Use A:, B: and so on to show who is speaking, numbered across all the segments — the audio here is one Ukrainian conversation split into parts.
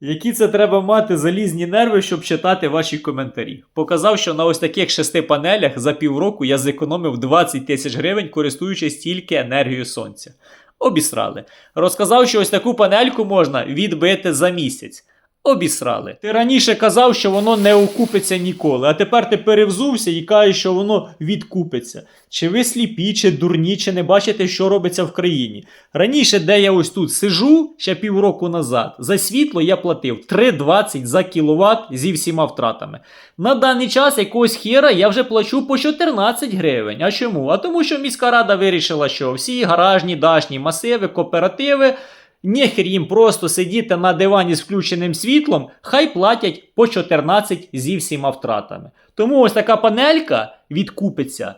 A: Які це треба мати залізні нерви, щоб читати ваші коментарі? Показав, що на ось таких шести панелях за півроку я зекономив 20 тисяч гривень, користуючись тільки енергією сонця. Обісрали. Розказав, що ось таку панельку можна відбити за місяць. Обісрали. Ти раніше казав, що воно не окупиться ніколи, а тепер ти перевзувся і кажеш, що воно відкупиться. Чи ви сліпі, чи дурні, чи не бачите, що робиться в країні? Раніше, де я ось тут сижу, ще півроку назад, за світло я платив 3,20 за кіловат зі всіма втратами. На даний час якогось хера я вже плачу по 14 гривень. А чому? А тому, що міська рада вирішила, що всі гаражні, дашні масиви, кооперативи. Нехер їм просто сидіти на дивані з включеним світлом, хай платять по 14 зі всіма втратами. Тому ось така панелька відкупиться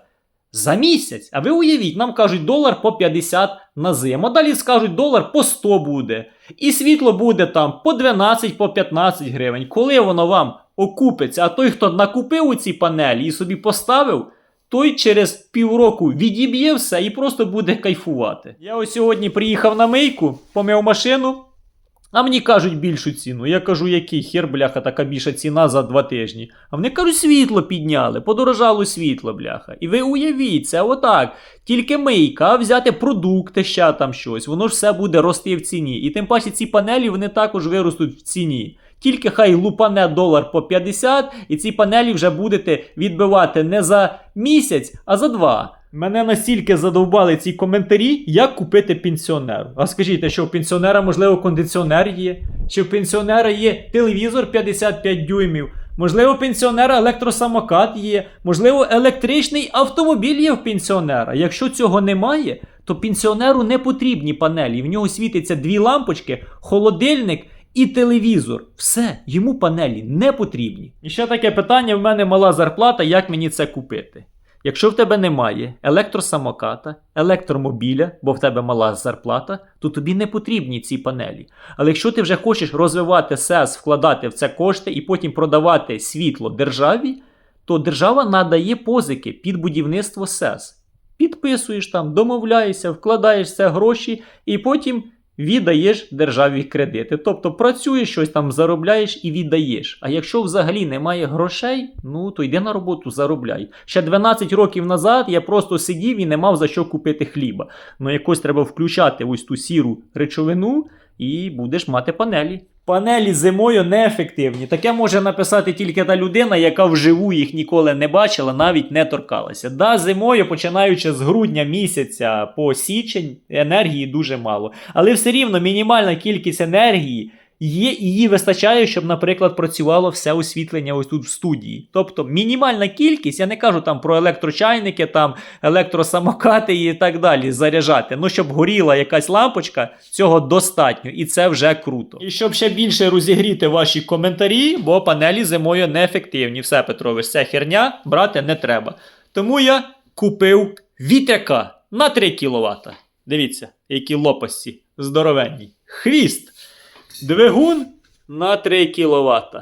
A: за місяць. А ви уявіть, нам кажуть долар по 50 на зиму. А далі скажуть долар по 100 буде. І світло буде там по 12, по 15 гривень. Коли воно вам окупиться, а той, хто накупив у ці панелі і собі поставив, той через півроку відіб'є все і просто буде кайфувати. Я ось сьогодні приїхав на мийку, помив машину, а мені кажуть більшу ціну. Я кажу, який хер, бляха, така більша ціна за два тижні. А вони кажуть, світло підняли, подорожало світло, бляха. І ви уявіть, це отак. Тільки мийка, а взяти продукти, ще там щось, воно ж все буде рости в ціні. І тим паче ці панелі вони також виростуть в ціні. Тільки хай лупане долар по 50, і ці панелі вже будете відбивати не за місяць, а за два. Мене настільки задовбали ці коментарі, як купити пенсіонеру. А скажіть, що в пенсіонера, можливо, кондиціонер є? Чи в пенсіонера є телевізор 55 дюймів? Можливо, у пенсіонера електросамокат є, можливо, електричний автомобіль є в пенсіонера. Якщо цього немає, то пенсіонеру не потрібні панелі. В нього світиться дві лампочки, холодильник і телевізор. Все, йому панелі не потрібні. І ще таке питання: в мене мала зарплата, як мені це купити? Якщо в тебе немає електросамоката, електромобіля, бо в тебе мала зарплата, то тобі не потрібні ці панелі. Але якщо ти вже хочеш розвивати СЕС, вкладати в це кошти і потім продавати світло державі, то держава надає позики під будівництво СЕС. Підписуєш там, домовляєшся, вкладаєш це гроші і потім віддаєш державі кредити. Тобто працюєш щось там, заробляєш і віддаєш. А якщо взагалі немає грошей, ну то йди на роботу, заробляй. Ще 12 років назад я просто сидів і не мав за що купити хліба. Ну якось треба включати ось ту сіру речовину і будеш мати панелі. Панелі зимою неефективні. Таке може написати тільки та людина, яка вживу їх ніколи не бачила, навіть не торкалася. Да, зимою, починаючи з грудня місяця по січень, енергії дуже мало. Але все рівно мінімальна кількість енергії є, її вистачає, щоб, наприклад, працювало все освітлення ось тут в студії. Тобто мінімальна кількість, я не кажу там про електрочайники, там електросамокати і так далі заряджати. Ну, щоб горіла якась лампочка, цього достатньо, і це вже круто. І щоб ще більше розігріти ваші коментарі, бо панелі зимою неефективні. Все, Петрович, це херня брати не треба. Тому я купив вітряка на 3 кВт. Дивіться, які лопасті здоровенні. Хвіст. Двигун на 3 кВт.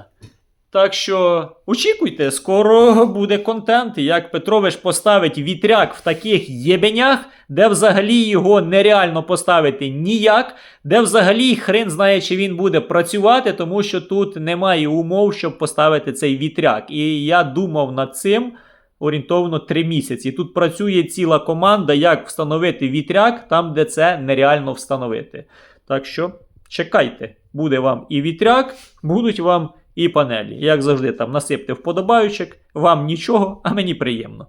A: Так що очікуйте, скоро буде контент, як Петрович поставить вітряк в таких єбенях, де взагалі його нереально поставити ніяк, де взагалі хрен знає, чи він буде працювати, тому що тут немає умов, щоб поставити цей вітряк. І я думав над цим орієнтовно 3 місяці. Тут працює ціла команда, як встановити вітряк там, де це нереально встановити. Так що чекайте, буде вам і вітряк, будуть вам і панелі. Як завжди, там насипте вподобаючок, вам нічого, а мені приємно.